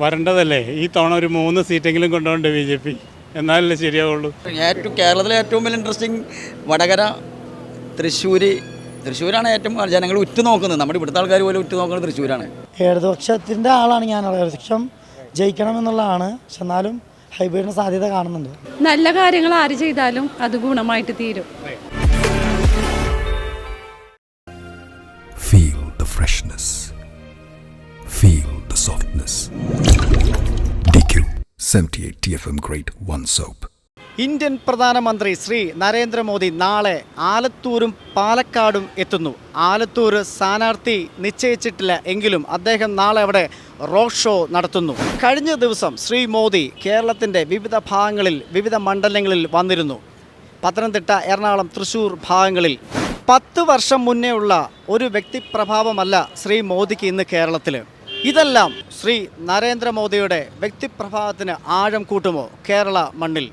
വരേണ്ടതല്ലേ? ഈ തവണ ഒരു മൂന്ന് സീറ്റെങ്കിലും കൊണ്ടുപോകണ്ടേ ബി ജെ പി? എന്നാലല്ലേ ശരിയാവുള്ളൂ. ഏറ്റവും കേരളത്തിലെ ഏറ്റവും വലിയ ഇൻട്രസ്റ്റിംഗ് വടകര തൃശ്ശൂർ തൃശ്ശൂരാണ് ഏറ്റവും ജനങ്ങൾ ഉറ്റുനോക്കുന്നത്. നമ്മുടെ ഇവിടുത്തെ ആൾക്കാർ പോലും ഉറ്റുനോക്കുന്നത് തൃശ്ശൂരാണ്. ഇടതുപക്ഷത്തിന്റെ ആളാണ് ഞാൻ ഇടതുപക്ഷം ജയിക്കണം എന്നുള്ളതാണ് പക്ഷെ എന്നാലും ഹൈബ്രിഡിന് സാധ്യത കാണുന്നുണ്ട്. നല്ല കാര്യങ്ങൾ ആര് ചെയ്താലും അത് ഗുണമായിട്ട് തീരും. Feel the freshness. Feel the softness. DQ 78 TFM Grade 1 Soap. Indian പ്രധാനമന്ത്രി ശ്രീ നരേന്ദ്രമോദി നാളെ ആലത്തൂരും പാലക്കാടും എത്തുന്നു. ആലത്തൂർ സ്ഥാനാർത്ഥി നിശ്ചയിച്ചിട്ടില്ല എങ്കിലും അദ്ദേഹം നാളെ അവിടെ റോഡ് ഷോ നടത്തുന്നു. കഴിഞ്ഞ ദിവസം ശ്രീ മോദി കേരളത്തിന്റെ വിവിധ ഭാഗങ്ങളിൽ വിവിധ മണ്ഡലങ്ങളിൽ വന്നിരുന്നു. പത്തനംതിട്ട എറണാകുളം തൃശൂർ ഭാഗങ്ങളിൽ. പത്ത് വർഷം മുന്നേ ഉള്ള ഒരു വ്യക്തിപ്രഭാവമല്ല ശ്രീ മോദിക്ക് ഇന്ന് കേരളത്തിൽ ഇതെല്ലാം ശ്രീ നരേന്ദ്രമോദിയുടെ വ്യക്തിപ്രഭാവത്തിന് ആഴം കൂട്ടുമോ കേരള മണ്ണിൽ?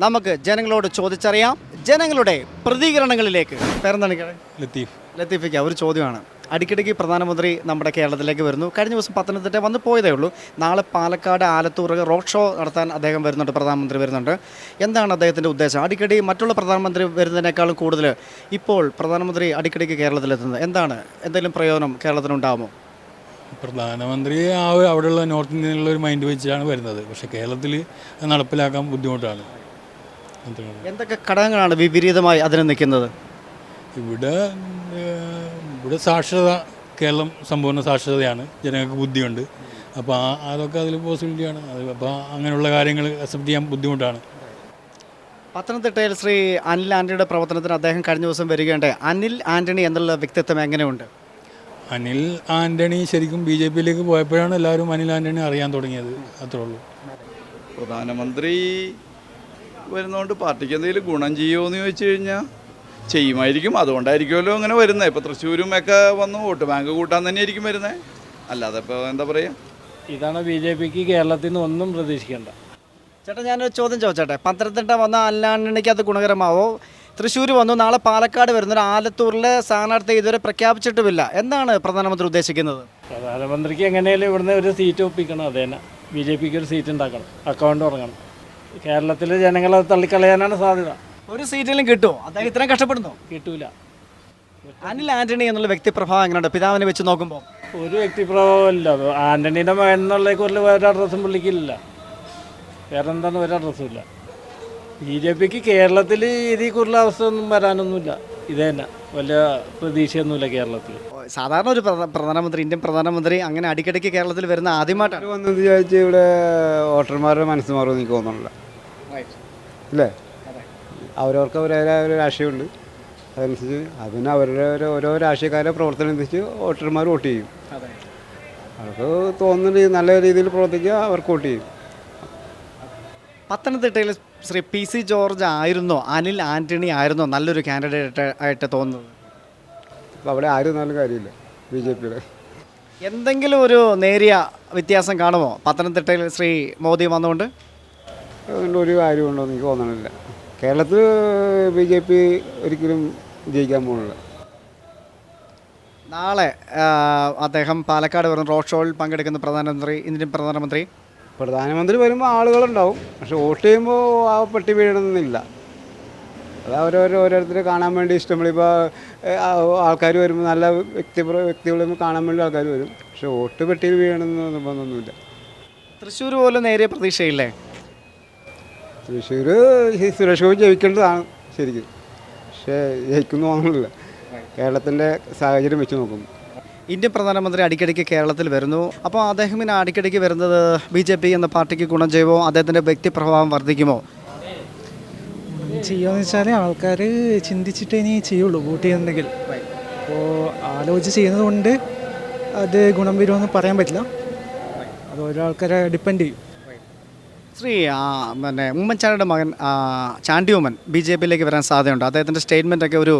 നമുക്ക് ജനങ്ങളോട് ചോദിച്ചറിയാം. ജനങ്ങളുടെ പ്രതികരണങ്ങളിലേക്ക് പേരെന്താണ്? ലത്തീഫ്. ലത്തീഫിക്ക ഒരു ചോദ്യമാണ്. അടിക്കടിക്ക് പ്രധാനമന്ത്രി നമ്മുടെ കേരളത്തിലേക്ക് വരുന്നു. കഴിഞ്ഞ ദിവസം പത്തനംതിട്ട വന്ന് പോയതേ ഉള്ളൂ. നാളെ പാലക്കാട് ആലത്തൂർ റോഡ് ഷോ നടത്താൻ അദ്ദേഹം വരുന്നുണ്ട് പ്രധാനമന്ത്രി വരുന്നുണ്ട്. എന്താണ് അദ്ദേഹത്തിന്റെ ഉദ്ദേശം? അടിക്കടി മറ്റുള്ള പ്രധാനമന്ത്രി വരുന്നതിനേക്കാളും കൂടുതൽ ഇപ്പോൾ പ്രധാനമന്ത്രി അടിക്കടിക്ക് കേരളത്തിലെത്തുന്നത്. എന്താണ്? എന്തെങ്കിലും പ്രയോജനം കേരളത്തിനുണ്ടാകുമോ പ്രധാനമന്ത്രി ആ അവിടെയുള്ള നോർത്ത് ഇന്ത്യയിലുള്ള ഒരു മൈൻഡ് വെച്ചാണ് വരുന്നത്. പക്ഷെ കേരളത്തിൽ നടപ്പിലാക്കാൻ ബുദ്ധിമുട്ടാണ്. എന്തൊക്കെ ഘടകങ്ങളാണ് വിപരീതമായി അതിന് നിൽക്കുന്നത്? ഇവിടെ ഇവിടെ സാക്ഷരത കേരളം സമ്പൂർണ സാക്ഷരതയാണ്. ജനങ്ങൾക്ക് ബുദ്ധിയുണ്ട്. അപ്പോൾ ആ അതൊക്കെ അതിൽ പോസിബിലിറ്റിയാണ് അത് അപ്പോൾ അങ്ങനെയുള്ള കാര്യങ്ങൾ അക്സെപ്റ്റ് ചെയ്യാൻ ബുദ്ധിമുട്ടാണ്. പത്തനംതിട്ടയിൽ ശ്രീ അനിൽ ആന്റണിയുടെ പ്രവർത്തനത്തിന് അദ്ദേഹം കഴിഞ്ഞ ദിവസം വരികയുണ്ട് അനിൽ ആന്റണി എന്നുള്ള വ്യക്തിത്വം എങ്ങനെയുണ്ട്? അനിൽ ആന്റണി ശരിക്കും ബി ജെ പിയിലേക്ക് പോയപ്പോഴാണ് എല്ലാവരും അനിൽ ആന്റണി അറിയാൻ തുടങ്ങിയത്. അത്രേ ഉള്ളൂ. പ്രധാനമന്ത്രി വരുന്നതുകൊണ്ട് പാർട്ടിക്ക് എന്തെങ്കിലും ഗുണം ചെയ്യുമോ എന്ന് ചോദിച്ചു കഴിഞ്ഞാൽ ചെയ്യുമായിരിക്കും. അതുകൊണ്ടായിരിക്കുമല്ലോ അങ്ങനെ വരുന്നത് ഇപ്പോൾ തൃശ്ശൂരും ഒക്കെ വന്ന് വോട്ട് ബാങ്ക് കൂട്ടാൻ തന്നെ ആയിരിക്കും വരുന്നത് അല്ലാതെ ഇപ്പോൾ എന്താ പറയുക ഇതാണ് ബി ജെ പിക്ക് കേരളത്തിൽ നിന്ന് ഒന്നും പ്രതീക്ഷിക്കേണ്ട. ചേട്ടാ ഞാനൊരു ചോദ്യം ചോദിച്ചോട്ടെ? പത്തനംതിട്ട വന്ന അല്ലാണ്ടണിക്ക് അത് ഗുണകരമാവോ? തൃശ്ശൂർ വന്നു. നാളെ പാലക്കാട് വരുന്ന ഒരു ആലത്തൂരിലെ സ്ഥാനാർത്ഥി ഇതുവരെ പ്രഖ്യാപിച്ചിട്ടുമില്ല. എന്താണ് പ്രധാനമന്ത്രി ഉദ്ദേശിക്കുന്നത്? പ്രധാനമന്ത്രിക്ക് എങ്ങനെയാലും ഇവിടുന്ന് ഒരു സീറ്റ് ഒപ്പിക്കണം. അത് തന്നെ. ബി ജെ പിക്ക് ഒരു സീറ്റ് ഉണ്ടാക്കണം. അക്കൗണ്ട് തുടങ്ങണം. കേരളത്തിലെ ജനങ്ങളെ തള്ളിക്കളയാനാണ് സാധ്യത. ഒരു സീറ്റിലും കിട്ടുമോ അദ്ദേഹം ഇത്രയും കഷ്ടപ്പെടുന്നു? കിട്ടൂല. അനിൽ ആന്റണി എന്നുള്ള വ്യക്തിപ്രഭാവം എങ്ങനെയുണ്ട്? പിതാവിനെ വെച്ച് നോക്കുമ്പോൾ. ഒരു വ്യക്തിപ്രഭാവമില്ല ആന്റണിയുടെ മകൻ എന്നുള്ള ഒരു അഡ്രസ്സും പുള്ളിക്കില്ല. വേറെ എന്താണ് ഒരു അഡ്രസ്സും ഇല്ല. ബി ജെ പിക്ക് കേരളത്തിൽ കൂടുതൽ അവസ്ഥ ഒന്നും വരാനൊന്നുമില്ല. ഇത് തന്നെ. വലിയ പ്രതീക്ഷയൊന്നുമില്ല കേരളത്തിൽ. സാധാരണ ഒരു പ്രധാനമന്ത്രി ഇന്ത്യൻ പ്രധാനമന്ത്രി അങ്ങനെ അടിക്കടിക്ക് കേരളത്തിൽ വരുന്ന ആദ്യമായിട്ടാണ്. വന്നത് ചോദിച്ച് ഇവിടെ വോട്ടർമാരുടെ മനസ്സ് മാറും എനിക്ക് തോന്നുന്നില്ല. അല്ലേ അവരവർക്ക് അവരവരായ ഒരു രാഷ്ട്രീയമുണ്ട്. അതനുസരിച്ച് അതിന് അവരുടെ ഒരു- ഓരോ രാഷ്ട്രീയക്കാരെ പ്രവർത്തനം അനുസരിച്ച് വോട്ടർമാർ വോട്ട് ചെയ്യും. അവർക്ക് തോന്നുന്നുണ്ട് നല്ല രീതിയിൽ പ്രവർത്തിക്കുക അവർക്ക് വോട്ട് ചെയ്യും. പത്തനംതിട്ടയിൽ ശ്രീ പി സി ജോർജ് ആയിരുന്നോ അനിൽ ആന്റണി ആയിരുന്നോ നല്ലൊരു കാൻഡിഡേറ്റ് ആയിട്ട് തോന്നുന്നത്. അപ്പോൾ അവിടെ ആരും നല്ല കാര്യമില്ല ബി ജെ പിയുടെ. എന്തെങ്കിലും ഒരു നേരിയ വ്യത്യാസം കാണുമോ? പത്തനംതിട്ടയിൽ ശ്രീ മോദി വന്നുകൊണ്ട്? അതുകൊണ്ട് ഒരു കാര്യമുണ്ടോ ഉണ്ടോ എനിക്ക് തോന്നണില്ല. കേരളത്തിൽ ബി ജെ പി ഒരിക്കലും ജയിക്കാൻ പോകുന്നില്ല. നാളെ ആ, അദ്ദേഹം പാലക്കാട് വരുന്ന റോഡ് ഷോയിൽ പങ്കെടുക്കുന്ന പ്രധാനമന്ത്രി ഇന്ത്യൻ പ്രധാനമന്ത്രി പ്രധാനമന്ത്രി വരുമ്പോൾ ആളുകളുണ്ടാവും. പക്ഷെ വോട്ട് ചെയ്യുമ്പോൾ ആ പെട്ടി വീഴണമെന്നില്ല. അത് അവരോരോ ഓരോരുത്തരെ കാണാൻ വേണ്ടി ഇഷ്ടമുള്ള ഇപ്പോൾ ആൾക്കാർ വരുമ്പോൾ നല്ല വ്യക്തി വ്യക്തികൾ കാണാൻ വേണ്ടി ആൾക്കാർ വരും. പക്ഷെ വോട്ട് പെട്ടിയിൽ വീഴണമെന്ന് നിർബന്ധമൊന്നുമില്ല. തൃശ്ശൂർ പോലും നേരിയ പ്രതീക്ഷയില്ലേ? തൃശ്ശൂർ സുരേഷ് ഗോപി ജയിക്കേണ്ടതാണ് ശരിക്കും. പക്ഷേ ജയിക്കുന്നു തോന്നുന്നില്ല. കേരളത്തിന്റെ സാഹചര്യം വെച്ച് നോക്കുമ്പോൾ ഇന്ത്യൻ പ്രധാനമന്ത്രി അടിക്കടിക്ക് കേരളത്തിൽ വരുന്നു. അപ്പോൾ അദ്ദേഹം ഇങ്ങനെ അടിക്കടിക്ക് വരുന്നത് ബി ജെ പി എന്ന പാർട്ടിക്ക് ഗുണം ചെയ്യുമോ? അദ്ദേഹത്തിന്റെ വ്യക്തിപ്രഭാവം വർദ്ധിക്കുമോ? ചെയ്യുമെന്ന് വെച്ചാൽ ആൾക്കാർ ചിന്തിച്ചിട്ട് ഇനി ചെയ്യുള്ളൂ വോട്ട് ചെയ്യുന്നുണ്ടെങ്കിൽ. അപ്പോൾ ആലോചിച്ച് ചെയ്യുന്നത് കൊണ്ട് അത് ഗുണം വരുമെന്ന് പറയാൻ പറ്റില്ല. അത് ഓരോ ആൾക്കാരെ ഡിപ്പെൻഡ് ചെയ്യും. ശ്രീ പിന്നെ ഉമ്മൻചാണ്ടിയുടെ മകൻ ചാണ്ടി ഉമ്മൻ ബി ജെ പിയിലേക്ക് വരാൻ സാധ്യതയുണ്ട്. അദ്ദേഹത്തിന്റെ സ്റ്റേറ്റ്മെന്റൊക്കെ ഒരു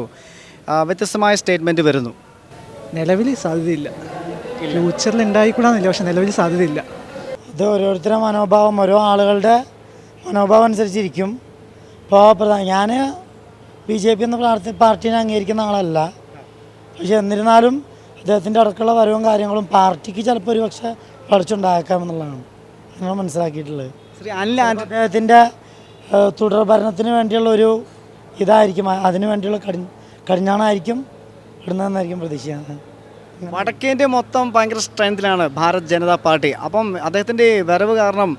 വ്യത്യസ്തമായ സ്റ്റേറ്റ്മെന്റ് വരുന്നു. നിലവിൽ സാധ്യതയില്ല. ഫ്യൂച്ചറിൽ ഉണ്ടായിക്കൂടാന്നില്ല പക്ഷെ നിലവിൽ സാധ്യതയില്ല. ഇത് ഓരോരുത്തരുടെ മനോഭാവം ഓരോ ആളുകളുടെ മനോഭാവം അനുസരിച്ചിരിക്കും. ഇപ്പോൾ പ്രധാന ഞാൻ ബി ജെ പി എന്ന പ്രാർത്ഥി പാർട്ടീനെ അംഗീകരിക്കുന്ന ആളല്ല. പക്ഷെ എന്നിരുന്നാലും അദ്ദേഹത്തിന്റെ അടക്കമുള്ള വരവും കാര്യങ്ങളും പാർട്ടിക്ക് ചിലപ്പോൾ ഒരു പക്ഷേ എന്നുള്ളതാണ് ഞങ്ങൾ മനസ്സിലാക്കിയിട്ടുള്ളത്. അദ്ദേഹത്തിന്റെ തുടർ ഭരണത്തിന് വേണ്ടിയുള്ള ഒരു ഇതായിരിക്കും. അതിനു വേണ്ടിയുള്ള കടി കടിഞ്ഞാണായിരിക്കും. ഇടുന്നതെന്നായിരിക്കും പ്രതീക്ഷിക്കുന്നത്. വടക്കേന്റെ മൊത്തം ഭയങ്കര സ്ട്രെങ്തിലാണ് ഭാരത് ജനതാ പാർട്ടി. അപ്പം അദ്ദേഹത്തിന്റെ വരവ് കാരണം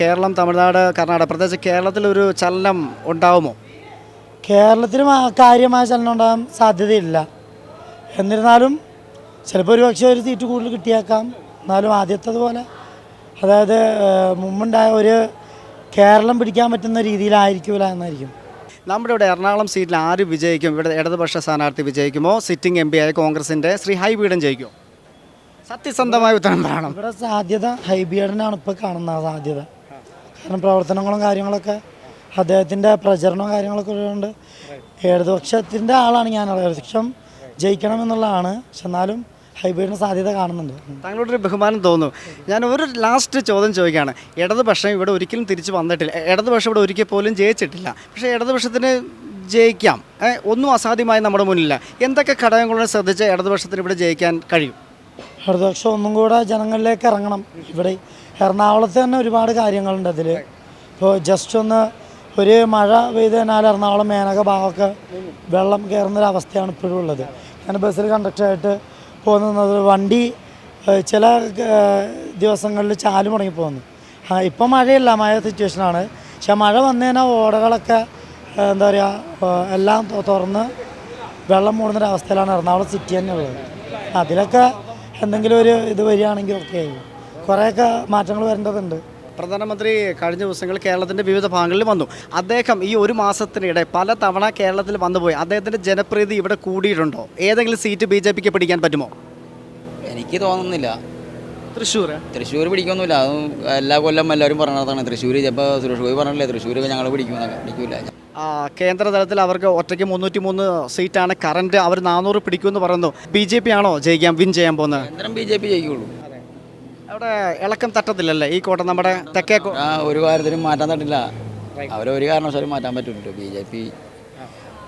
കേരളം തമിഴ്നാട് കർണാടക പ്രത്യേകിച്ച് കേരളത്തിലൊരു ചലനം ഉണ്ടാവുമോ? കേരളത്തിലും ആ കാര്യമായ ചലനം ഉണ്ടാകാൻ സാധ്യതയില്ല. എന്നിരുന്നാലും ചിലപ്പോൾ ഒരു പക്ഷേ ഒരു സീറ്റ് കൂടുതൽ കിട്ടിയേക്കാം. എന്നാലും ആദ്യത്തേതുപോലെ അതായത് മുമ്പുണ്ടായ ഒരു കേരളം പിടിക്കാൻ പറ്റുന്ന രീതിയിലായിരിക്കില്ല എന്നായിരിക്കും. നമ്മുടെ ഇവിടെ എറണാകുളം സീറ്റിൽ ആര് വിജയിക്കും? ഇവിടെ ഇടതുപക്ഷ സ്ഥാനാർത്ഥി വിജയിക്കുമോ? സിറ്റിംഗ് എം പി ആയ കോൺഗ്രസിന്റെ ശ്രീ ഹൈബീഡൻ ജയിക്കുമോ? സത്യസന്ധമായ ഉത്തരം പറയണം. ഇവിടെ സാധ്യത ഹൈബീഡനാണ് ഇപ്പോൾ കാണുന്ന സാധ്യത. കാരണം പ്രവർത്തനങ്ങളും കാര്യങ്ങളൊക്കെ അദ്ദേഹത്തിന്റെ പ്രചരണവും കാര്യങ്ങളൊക്കെ ഉള്ളതുകൊണ്ട് ഇടതുപക്ഷത്തിന്റെ ആളാണ് ഞാൻ ഇടതുപക്ഷം ജയിക്കണം എന്നുള്ളതാണ് പക്ഷെ എന്നാലും ഹൈബിയഡിന് സാധ്യത കാണുന്നുണ്ട്. താങ്കളോട് താങ്കളോടൊരു ബഹുമാനം തോന്നുന്നു. ഞാൻ ഒരു ലാസ്റ്റ് ചോദ്യം ചോദിക്കുകയാണ്. ഇടതുപക്ഷം ഇവിടെ ഒരിക്കലും തിരിച്ചു വന്നിട്ടില്ല. ഇടതുപക്ഷം ഇവിടെ ഒരിക്കൽ പോലും ജയിച്ചിട്ടില്ല. പക്ഷേ ഇടതുപക്ഷത്തിന് ജയിക്കാം. ഒന്നും അസാധ്യമായി നമ്മുടെ മുന്നിലില്ല. എന്തൊക്കെ ഘടകങ്ങളോട് ശ്രദ്ധിച്ച് ഇടതുപക്ഷത്തിന് ഇവിടെ ജയിക്കാൻ കഴിയും? ഇടതുപക്ഷം ഒന്നും കൂടെ ജനങ്ങളിലേക്ക് ഇറങ്ങണം. ഇവിടെ എറണാകുളത്ത് തന്നെ ഒരുപാട് കാര്യങ്ങളുണ്ട് അതിൽ ഇപ്പോൾ ജസ്റ്റ് ഒന്ന് ഒരു മഴ പെയ്ത് കഴിഞ്ഞാൽ എറണാകുളം മേനക ഭാഗമൊക്കെ വെള്ളം കയറുന്നൊരവസ്ഥയാണ് ഇപ്പോഴും ഉള്ളത്. ഞാൻ ബസ്സിൽ കണ്ടക്ടറായിട്ട് പോകുന്നത് വണ്ടി ചില ദിവസങ്ങളിൽ ചാൽ മുടങ്ങി പോകുന്നു ഇപ്പം മഴയില്ല മഴ സിറ്റുവേഷനാണ് പക്ഷെ മഴ വന്നു കഴിഞ്ഞാൽ ഓടകളൊക്കെ എന്താ പറയുക എല്ലാം തുറന്ന് വെള്ളം മൂടുന്നൊരവസ്ഥയിലാണ് എറണാകുളം സിറ്റി തന്നെ ഉള്ളത്. അതിലൊക്കെ എന്തെങ്കിലും ഒരു ഇത് വരികയാണെങ്കിൽ ഓക്കെ ആയി. കുറേയൊക്കെ മാറ്റങ്ങൾ വരേണ്ടതുണ്ട്. പ്രധാനമന്ത്രി കഴിഞ്ഞ ദിവസങ്ങൾ കേരളത്തിന്റെ വിവിധ ഭാഗങ്ങളിൽ വന്നു. അദ്ദേഹം ഈ ഒരു മാസത്തിനിടെ പല തവണ കേരളത്തിൽ വന്നുപോയി. അദ്ദേഹത്തിന്റെ ജനപ്രീതി ഇവിടെ കൂടിയിട്ടുണ്ടോ? ഏതെങ്കിലും സീറ്റ് ബി ജെ പിക്ക് പിടിക്കാൻ പറ്റുമോ? എനിക്ക് തോന്നുന്നില്ല. തൃശ്ശൂർ തൃശ്ശൂർ പിടിക്കൊന്നുമില്ല. അത് എല്ലാ കൊല്ലം എല്ലാവരും പറഞ്ഞതാണ്. തൃശ്ശൂർ ഇപ്പോൾ സുരേഷ് ഗോപി പറഞ്ഞില്ലേ? തൃശ്ശൂർ ഞങ്ങൾ പിടിക്കുമെന്നൊക്കെ പിടിക്കില്ല ആ, കേന്ദ്ര തലത്തിൽ അവർക്ക് ഒറ്റയ്ക്ക് മുന്നൂറ്റി മൂന്ന് സീറ്റാണ്. കറണ്ട് അവർ നാനൂറ് പിടിക്കുമെന്ന് പറയുന്നു. ബി ജെ പി ആണോ ജയിക്കാം വിൻ ചെയ്യാൻ പോകുന്നത്? കേന്ദ്രം ബി ജെ പി ജയിക്കുള്ളൂ. അവിടെ ഇളക്കം തട്ടത്തില്ലല്ലേ? ഈ കോട്ട നമ്മുടെ തെക്കേ ആ ഒരു കാര്യത്തിനും മാറ്റാൻ തട്ടില്ല. അവരൊരു കാരണവശാലും മാറ്റാൻ പറ്റില്ല ബി ജെ പി.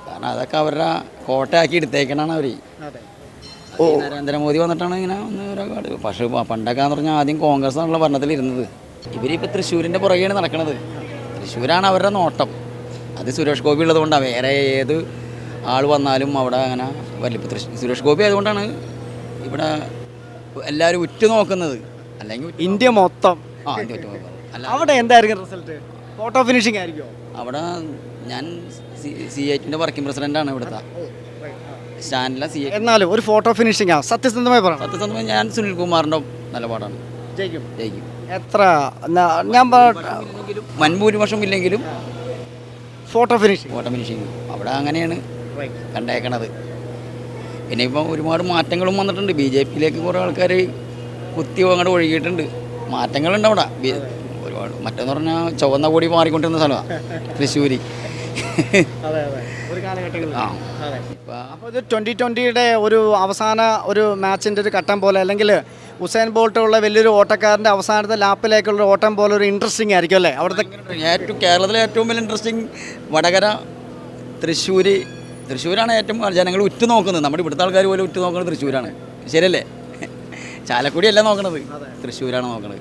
കാരണം അതൊക്കെ അവരുടെ കോട്ടയാക്കി എടുത്തേക്കണാണ് അവർ ഓ നരേന്ദ്രമോദി വന്നിട്ടാണ് ഇങ്ങനെ ഒന്ന് ഒരാട് പക്ഷേ പണ്ടൊക്കെയെന്ന് പണ്ടൊക്കെ എന്ന് പറഞ്ഞാൽ ആദ്യം കോൺഗ്രസ് എന്നുള്ള ഭരണത്തിൽ ഇരുന്നത് ഇവരിപ്പോൾ തൃശ്ശൂരിന്റെ പുറകെയാണ് നടക്കുന്നത് തൃശ്ശൂരാണ് അവരുടെ നോട്ടം. അത് സുരേഷ് ഗോപി ഉള്ളതുകൊണ്ടാണ് വേറെ ഏത് ആൾ വന്നാലും അവിടെ അങ്ങനെ തൃശ്ശൂർ സുരേഷ് ഗോപി ആയതുകൊണ്ടാണ് ഇവിടെ എല്ലാവരും ഉറ്റു നോക്കുന്നത് അല്ലെങ്കിൽ ഇന്ത്യ മൊത്തം. ആ ഇന്ത്യ നോക്കുന്നത് അല്ല അവിടെ എന്തായിരിക്കും റിസൾട്ട് ഫോട്ടോ ഫിനിഷിംഗ് ആയിരിക്കും അവിടെ ഞാൻ സി എറ്റിന്റെ വർക്കിംഗ് പ്രസിഡന്റാണ് ഇവിടുത്തെ. സ്റ്റാൻഡിലെ സി എന്നാലും ഒരു ഫോട്ടോ ഫിനിഷിംഗ് ആ. സത്യസന്ധമായി പറയാം സത്യസന്ധമായി ഞാൻ സുനിൽ കുമാറിന്റെ നിലപാടാണ്. ജയിക്കും. ജയിക്കും. എത്ര ഞാൻ വൻഭൂരിപക്ഷം ഇല്ലെങ്കിലും ഫോട്ടോ ഫിനിഷിംഗ് ഫോട്ടോ ഫിനിഷിംഗ് അവിടെ അങ്ങനെയാണ് കണ്ടേക്കണത്. പിന്നെ ഇപ്പം ഒരുപാട് മാറ്റങ്ങളും വന്നിട്ടുണ്ട്. ബി ജെ പിയിലേക്ക് കുറേ ആൾക്കാർ കുത്തി അങ്ങോട്ട് ഒഴുകിയിട്ടുണ്ട്. മാറ്റങ്ങളുണ്ട് അവിടെ. ഒരുപാട് മറ്റെന്ന് പറഞ്ഞാൽ ചുവന്ന കൂടി മാറിക്കൊണ്ടിരുന്ന സ്ഥലമാണ് തൃശ്ശൂർ അപ്പോൾ ഇത് ട്വന്റി ട്വന്റിയുടെ ഒരു അവസാന ഒരു മാച്ചിന്റെ ഒരു ഘട്ടം പോലെ അല്ലെങ്കിൽ ഹുസൈൻ ബോൾട്ടുള്ള വലിയൊരു ഓട്ടക്കാരന്റെ അവസാനത്തെ ലാപ്പിലേക്കുള്ള ഒരു ഓട്ടം പോലെ ഒരു ഇൻട്രസ്റ്റിംഗ് ആയിരിക്കും അല്ലേ? അവിടുത്തെ ഏറ്റവും കേരളത്തിലെ ഏറ്റവും വലിയ ഇൻട്രസ്റ്റിംഗ് വടകര തൃശ്ശൂർ തൃശ്ശൂരാണ് ഏറ്റവും ജനങ്ങൾ ഉറ്റുനോക്കുന്നത്. നമ്മുടെ ഇവിടുത്തെ ആൾക്കാർ പോലും ഉറ്റുനോക്കുന്നത് തൃശ്ശൂരാണ്. ശരിയല്ലേ? ചാലക്കുടി അല്ല നോക്കണത് തൃശ്ശൂരാണ് നോക്കണത്.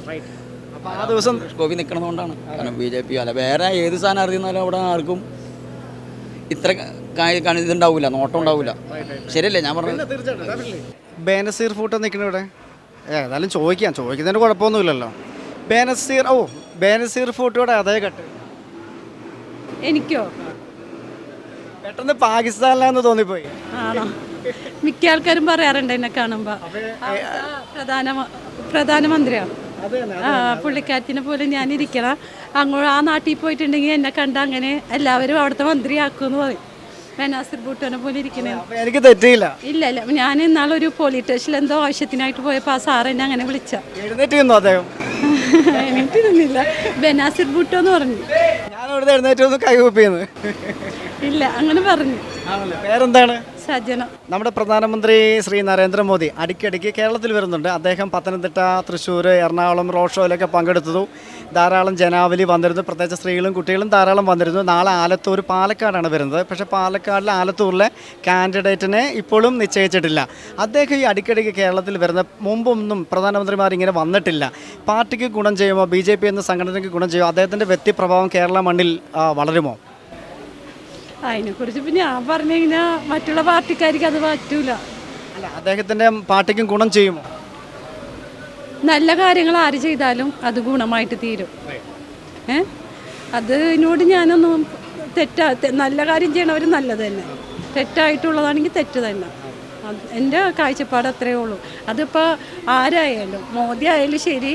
അപ്പോൾ ആ ദിവസം കോവി ഗോപി നിൽക്കണതുകൊണ്ടാണ് കാരണം ബി ജെ പി അല്ല. വേറെ ഏത് സ്ഥാനാർത്ഥി അറിയുന്നാലും അവിടെ ആർക്കും ഇത്ര കാ- കണി- ഇതുണ്ടാവില്ല നോട്ടം ഉണ്ടാവില്ല ശരിയല്ലേ? ഞാൻ പറഞ്ഞത് ബേനസീർ ഫോട്ടോ നിൽക്കണ ഇവിടെ. ഏതായാലും ചോദിക്കാം. ചോദിക്കുന്നതിന് കുഴപ്പമൊന്നുമില്ലല്ലോ. ബേനസീർ ഓ ബേനസീർ ഫൂട്ടോടെ അതേ കട്ട്. എനിക്കോ? പെട്ടെന്ന് പാകിസ്ഥാനിലാന്ന് തോന്നിപ്പോയി. ആണോ? മിക്ക ആൾക്കാരും പറയാറുണ്ട് എന്നെ കാണുമ്പോൾ പ്രധാന പ്രധാനമന്ത്രിയാണ് ആ പുള്ളിക്കാറ്റിനെ പോലെ ഞാൻ ഇരിക്കണം അങ്ങോട്ട് ആ നാട്ടിൽ പോയിട്ടുണ്ടെങ്കിൽ എന്നെ കണ്ട അങ്ങനെ എല്ലാവരും അവിടുത്തെ മന്ത്രിയാക്കുമെന്ന് പറയും. മെനാസിർ ബൂട്ടോനെ പോലെ ഇരിക്കണേ. എനിക്ക് തെറ്റിയില്ല. ഇല്ല ഇല്ല. ഞാൻ ഇന്നാളൊരു പോലീസ് സ്റ്റേഷനിൽ എന്തോ ആവശ്യത്തിനായിട്ട് പോയപ്പോൾ ആ സാർ എന്നെ അങ്ങനെ വിളിച്ച. എഴുന്നേറ്റ് അദ്ദേഹം? ബനാസിർ ബൂട്ടോ എന്ന് പറഞ്ഞു. ഞാൻ അവിടെ എഴുന്നേറ്റ് കൈകൂപ്പിയെന്ന് ഇല്ല അങ്ങനെ പറഞ്ഞു. പേരെന്താണ്? സജന നമ്മുടെ പ്രധാനമന്ത്രി ശ്രീ നരേന്ദ്രമോദി അടിക്കടിക്ക് കേരളത്തിൽ വരുന്നുണ്ട്. അദ്ദേഹം പത്തനംതിട്ട തൃശ്ശൂർ എറണാകുളം റോഡ് ഷോയിലൊക്കെ പങ്കെടുത്തതു. ധാരാളം ജനാവലി വന്നിരുന്നു. പ്രത്യേകിച്ച് സ്ത്രീകളും കുട്ടികളും ധാരാളം വന്നിരുന്നു. നാളെ ആലത്തൂർ പാലക്കാടാണ് വരുന്നത്. പക്ഷേ പാലക്കാടിലെ ആലത്തൂരിലെ കാൻഡിഡേറ്റിനെ ഇപ്പോഴും നിശ്ചയിച്ചിട്ടില്ല. അദ്ദേഹം ഈ അടിക്കടിക്ക് കേരളത്തിൽ വരുന്ന മുമ്പൊന്നും പ്രധാനമന്ത്രിമാർ ഇങ്ങനെ വന്നിട്ടില്ല. പാർട്ടിക്ക് ഗുണം ചെയ്യുമോ? ബി ജെ പി എന്ന സംഘടനയ്ക്ക് ഗുണം ചെയ്യുമോ? അദ്ദേഹത്തിന്റെ വ്യക്തിപ്രഭാവം കേരള മണ്ണിൽ വളരുമോ? അതിനെക്കുറിച്ച് ഇപ്പം ഞാൻ പറഞ്ഞു കഴിഞ്ഞാൽ മറ്റുള്ള പാർട്ടിക്കാർക്ക് അത് പറ്റൂല. അല്ല അദ്ദേഹത്തിന്റെ പാർട്ടിക്കും ഗുണം ചെയ്യുമോ? നല്ല കാര്യങ്ങൾ ആര് ചെയ്താലും അത് ഗുണമായിട്ട് തീരും. ഏ? അതിനോട് ഞാനൊന്നും തെറ്റാ നല്ല കാര്യം ചെയ്യണവർ നല്ലത് തന്നെ. തെറ്റായിട്ടുള്ളതാണെങ്കിൽ തെറ്റ് തന്നെ. എന്റെ കാഴ്ചപ്പാട് അത്രയേ ഉള്ളൂ. അതിപ്പോൾ ആരായാലും മോദി ആയാലും ശരി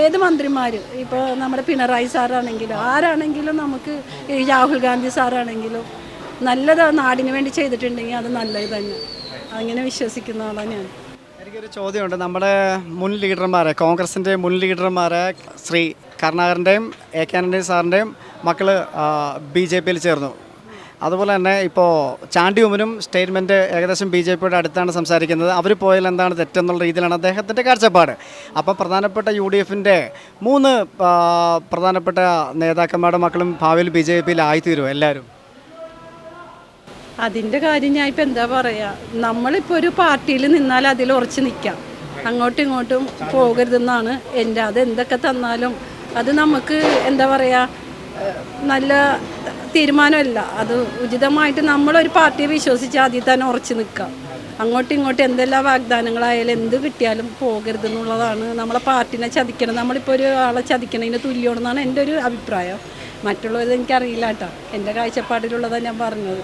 ഏത് മന്ത്രിമാർ ഇപ്പോൾ നമ്മുടെ പിണറായി സാറാണെങ്കിലും ആരാണെങ്കിലും നമുക്ക് ഈ രാഹുൽ ഗാന്ധി സാറാണെങ്കിലും നല്ലത് നാടിന് വേണ്ടി ചെയ്തിട്ടുണ്ടെങ്കിൽ അത് നല്ലത് തന്നെ. അങ്ങനെ വിശ്വസിക്കുന്ന ആളാണ് ഞാൻ. എനിക്കൊരു ചോദ്യമുണ്ട്. നമ്മുടെ മുൻ ലീഡർമാരെ കോൺഗ്രസിന്റെ മുൻ ലീഡർമാരെ ശ്രീ കരുണാകരന്റെയും എ കെ ആന്റണി സാറിന്റെയും മക്കൾ ബി ജെ പിയിൽ ചേർന്നു. അതുപോലെ തന്നെ ഇപ്പോൾ ചാണ്ടിയുമനും സ്റ്റേറ്റ്മെന്റ് ഏകദേശം ബി ജെ പിയുടെ അടുത്താണ് സംസാരിക്കുന്നത്. അവർ പോയാൽ എന്താണ് തെറ്റെന്നുള്ള രീതിയിലാണ് അദ്ദേഹത്തിന്റെ കാഴ്ചപ്പാട്. അപ്പം പ്രധാനപ്പെട്ട യു ഡി എഫിന്റെ മൂന്ന് പ്രധാനപ്പെട്ട നേതാക്കന്മാരുടെ മക്കളും ഭാവിയിൽ ബി ജെ പിയിലായിത്തീരും എല്ലാവരും? അതിന്റെ കാര്യം ഞാൻ ഇപ്പം എന്താ പറയുക നമ്മളിപ്പോൾ ഒരു പാർട്ടിയിൽ നിന്നാൽ അതിൽ ഉറച്ചു നിൽക്കാം അങ്ങോട്ടും ഇങ്ങോട്ടും പോകരുതെന്നാണ് എന്റെ. അത് എന്തൊക്കെ തന്നാലും അത് നമുക്ക് എന്താ പറയുക നല്ല തീരുമാനമല്ല. അത് ഉചിതമായിട്ട് നമ്മളൊരു പാർട്ടിയെ വിശ്വസിച്ച് ആദ്യം തന്നെ ഉറച്ച് നിൽക്കാം അങ്ങോട്ടും ഇങ്ങോട്ടും എന്തെല്ലാം വാഗ്ദാനങ്ങളായാലും എന്ത് കിട്ടിയാലും പോകരുത് എന്നുള്ളതാണ് നമ്മളെ പാർട്ടിനെ ചതിക്കണം നമ്മളിപ്പോൾ ഒരു ആളെ ചതിക്കണതിന് തുല്യമാണെന്നാണ് എന്റെ ഒരു അഭിപ്രായം. മറ്റുള്ളവർ എനിക്കറിയില്ല കേട്ടോ. എന്റെ കാഴ്ചപ്പാടിലുള്ളതാണ് ഞാൻ പറഞ്ഞത്.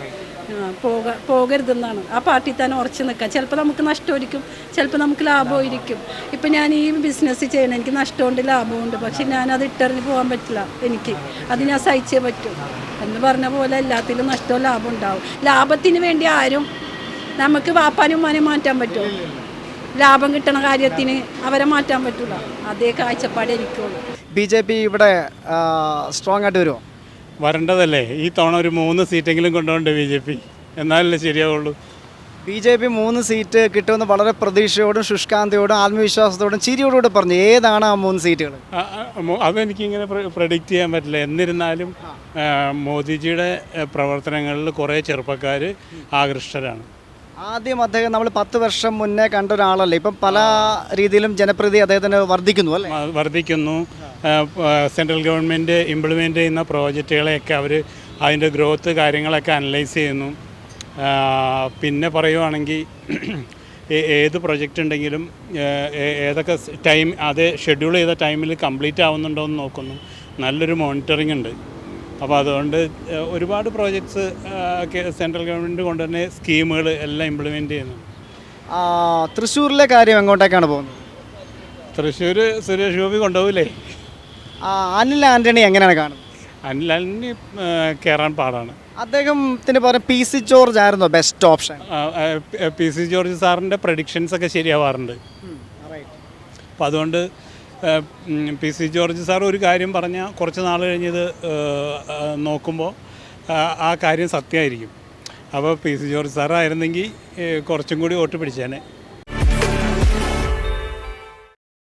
പോക പോകരുതെന്നാണ്. ആ പാർട്ടി തന്നെ ഉറച്ചു നിൽക്കുക. ചിലപ്പോൾ നമുക്ക് നഷ്ടമായിരിക്കും ചിലപ്പോൾ നമുക്ക് ലാഭമായിരിക്കും ഇപ്പം ഞാൻ ഈ ബിസിനസ് ചെയ്യണം. എനിക്ക് നഷ്ടമുണ്ട് ലാഭമുണ്ട്. പക്ഷെ ഞാനത് ഇട്ടറിഞ്ഞ് പോകാൻ പറ്റില്ല എനിക്ക്. അത് ഞാൻ സഹിച്ചേ പറ്റും. എന്ന് പറഞ്ഞ പോലെ എല്ലാത്തിലും നഷ്ടവും ലാഭം ഉണ്ടാവും. ലാഭത്തിന് വേണ്ടി ആരും നമുക്ക് വാപ്പാനും ഉമ്മാനും മാറ്റാൻ പറ്റുമോ ലാഭം കിട്ടണ കാര്യത്തിന് അവരെ മാറ്റാൻ പറ്റില്ല അതേ കാഴ്ചപ്പാട് എനിക്കുള്ളൂ. ബി ജെ പി ഇവിടെ സ്ട്രോങ് ആയിട്ട് വരുമോ വരേണ്ടതല്ലേ? ഈ തവണ ഒരു മൂന്ന് സീറ്റെങ്കിലും കൊണ്ടുപോകണ്ടേ ബി ജെ പി? എന്നാലല്ലേ ശരിയാവുള്ളൂ. ബി ജെ പി മൂന്ന് സീറ്റ് കിട്ടുമെന്ന് വളരെ പ്രതീക്ഷയോടും ശുഷ്കാന്തയോടും ആത്മവിശ്വാസത്തോടും ചിരിയോടുകൂടെ പറഞ്ഞു. ഏതാണ് ആ മൂന്ന് സീറ്റുകൾ അതെനിക്കിങ്ങനെ പ്രഡിക്റ്റ് ചെയ്യാൻ പറ്റില്ല. എന്നിരുന്നാലും മോദിജിയുടെ പ്രവർത്തനങ്ങളിൽ കുറേ ചെറുപ്പക്കാർ ആകൃഷ്ടരാണ്. ആദ്യം അദ്ദേഹം നമ്മൾ പത്ത് വർഷം മുന്നേ കണ്ട ഒരാളല്ലേ? ഇപ്പം പല രീതിയിലും ജനപ്രീതി അദ്ദേഹത്തിന് വർദ്ധിക്കുന്നു അല്ലേ? വർദ്ധിക്കുന്നു. സെൻട്രൽ ഗവൺമെന്റ് ഇംപ്ലിമെന്റ് ചെയ്യുന്ന പ്രോജക്റ്റുകളെയൊക്കെ അവർ അതിന്റെ ഗ്രോത്ത് കാര്യങ്ങളൊക്കെ അനലൈസ് ചെയ്യുന്നു. പിന്നെ പറയുവാണെങ്കിൽ ഏത് പ്രൊജക്റ്റ് ഉണ്ടെങ്കിലും ഏതൊക്കെ ടൈം അത് ഷെഡ്യൂൾ ചെയ്ത ടൈമിൽ കംപ്ലീറ്റ് ആവുന്നുണ്ടോ എന്ന് നോക്കുന്നു. നല്ലൊരു മോണിറ്ററിംഗ് ഉണ്ട്. അപ്പോൾ അതുകൊണ്ട് ഒരുപാട് പ്രോജക്ട്സ് സെൻട്രൽ ഗവൺമെന്റ് കൊണ്ട് തന്നെ സ്കീമുകൾ എല്ലാം ഇംപ്ലിമെന്റ് ചെയ്യുന്നു. തൃശ്ശൂരിലെ കാര്യം എങ്ങോട്ടേക്കാണ് പോകുന്നത്? തൃശ്ശൂർ സുരേഷ് ഗോപി കൊണ്ടുപോകില്ലേ അനിൽ ആന്റണി എങ്ങനെയാണ് കാണുന്നത്? അനിൽ ആന്റണി കയറാൻ പാടാണ്. അദ്ദേഹത്തിന് പകരം പി സി ജോർജ് ആയിരുന്നോ best option P C George സാറിന്റെ പ്രഡിക്ഷൻസ് ഒക്കെ ശരിയാവാറുണ്ട്. അപ്പം അതുകൊണ്ട് പി സി ജോർജ് സാർ ഒരു കാര്യം പറഞ്ഞാൽ കുറച്ച് നാൾ കഴിഞ്ഞത് നോക്കുമ്പോൾ ആ കാര്യം സത്യമായിരിക്കും. അപ്പോൾ പി സി ജോർജ് സാറായിരുന്നെങ്കിൽ കുറച്ചും കൂടി വോട്ട് പിടിച്ചേനെ.